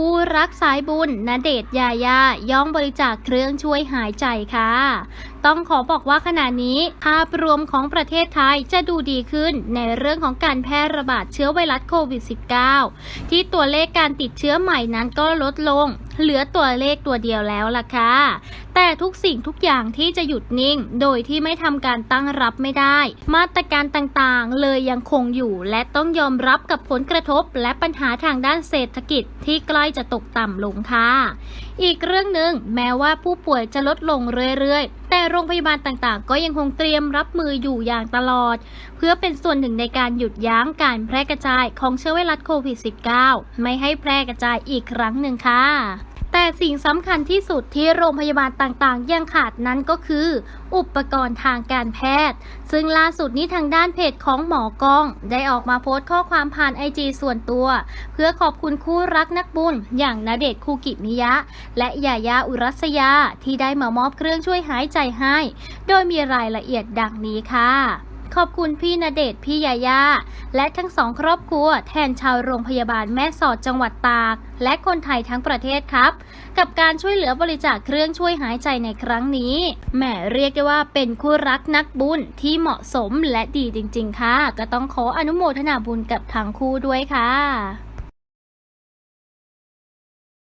คู่รักสายบุญณเดชยายาย่องบริจาคเครื่องช่วยหายใจค่ะ ต้องขอบอกว่าขณะนี้ภาพรวมของประเทศไทยจะดูดีขึ้นในเรื่องของการแพร่ระบาดเชื้อไวรัสโควิด -19 ที่ตัวเลขการติดเชื้อใหม่นั้นก็ลดลง เหลือตัวเลขตัวเดียวแล้วล่ะค่ะ แต่ทุกสิ่งทุกอย่างที่จะหยุดนิ่ง โดยที่ไม่ทำการตั้งรับไม่ได้ มาตรการต่างๆ เลยยังคงอยู่ และต้องยอมรับกับผลกระทบ และปัญหาทางด้านเศรษฐกิจที่ใกล้จะตกต่ำลงค่ะ อีกเรื่องหนึ่งแม้ว่าผู้ป่วยจะลดลงเรื่อยๆแต่โรงพยาบาลต่างๆ ก็ยังคงเตรียมรับมืออยู่อย่างตลอด เพื่อเป็นส่วนหนึ่งในการหยุดยั้งการแพร่กระจายของเชื้อไวรัสโควิด -19 ไม่ให้แพร่กระจายอีกครั้งหนึ่งค่ะ แต่สิ่งสำคัญที่สุดที่โรงพยาบาลต่างๆ ยังขาดนั้นก็คือ อุปกรณ์ทางการแพทย์ ซึ่งล่าสุดนี้ทางด้านเพจของหมอกอง ได้ออกมาโพสต์ข้อความผ่านไอจีส่วนตัว เพื่อขอบคุณคู่รักนักบุญ อย่างณเดชคูกิมิยะ และยายาอุรัสยาที่ได้มามอบเครื่องช่วยหายใจให้ โดยมีรายละเอียดดังนี้ค่ะ ขอบคุณพี่ณเดชพี่ยายาและทั้งสองครอบครัวแทนชาวโรงพยาบาลแม่สอดจังหวัดตาก และคนไทยทั้งประเทศครับ กับการช่วยเหลือบริจาคเครื่องช่วยหายใจในครั้งนี้แหมเรียกได้ว่าเป็นคู่รักนักบุญที่เหมาะสมและดีจริง ๆ ค่ะ ก็ต้องขออนุโมทนาบุญกับทั้งคู่ด้วยค่ะ